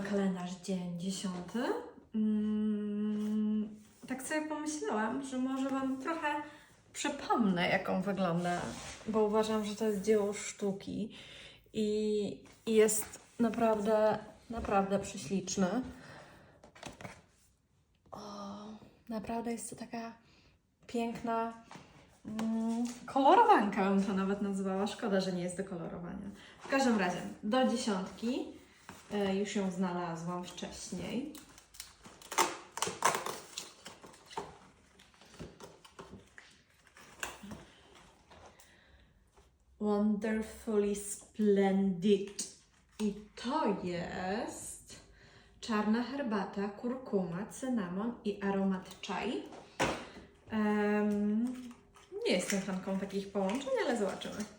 kalendarz, dzień dziesiąty. Mm, tak sobie pomyślałam, że może Wam trochę przypomnę, jak on wygląda, bo uważam, że to jest dzieło sztuki i, jest naprawdę, naprawdę prześliczny. O, naprawdę jest to taka piękna mm, kolorowanka, bym to nawet nazwała. Szkoda, że nie jest do kolorowania. W każdym razie, do dziesiątki już ją znalazłam wcześniej. Wonderfully Splendid. I to jest czarna herbata, kurkuma, cynamon i aromat czaj. Em, nie jestem fanką takich połączeń, ale zobaczymy.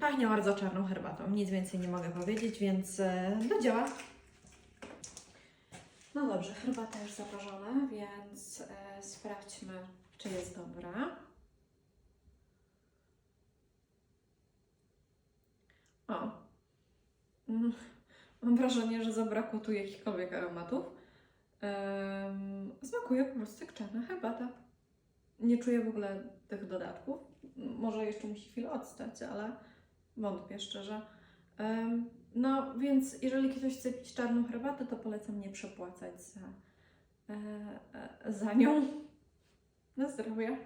Pachnie bardzo czarną herbatą. Nic więcej nie mogę powiedzieć, więc e, do dzieła. No dobrze, herbata już zaparzona, więc e, sprawdźmy, czy jest dobra. O. Mm, Mam wrażenie, że zabrakło tu jakichkolwiek aromatów. Em, smakuje po prostu jak czarna herbata. Nie czuję w ogóle tych dodatków. Może jeszcze musi chwilę odstać, ale wątpię szczerze. No więc jeżeli ktoś chce pić czarną herbatę, to polecam nie przepłacać za, e, e, za nią. Na zdrowie.